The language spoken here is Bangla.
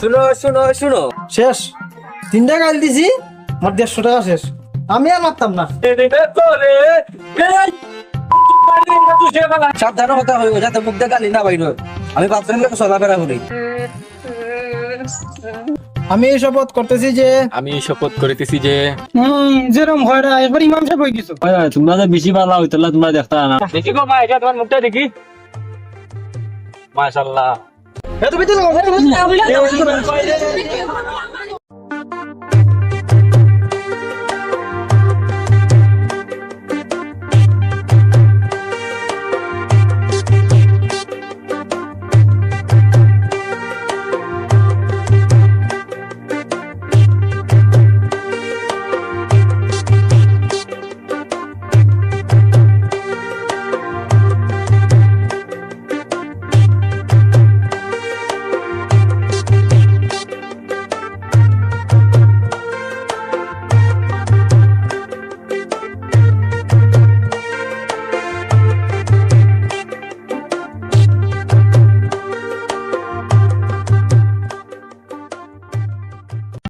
শুনো শুনো শুনো। শেষ। তিনটা গাল দিছি আমার দেড়শো টাকা শেষ। আমি আর মারতাম না। সাবধানে কথা হইব যাতে মুখ দিয়ে গালি না বাইর আমি যে চলাফেরা করি। আমি এই শপথ করতেছি যে আমি এই শপথ করিতেছি যে যেরকম হয় না একবার ইমাম সাহেব হয়ে গেছো। তোমরা যে বেশি ভালো হইতলা তোমরা দেখতা না। দেখি গো মা এটা তোমার মুখটা দেখি। মাশাআল্লাহ তুমি তো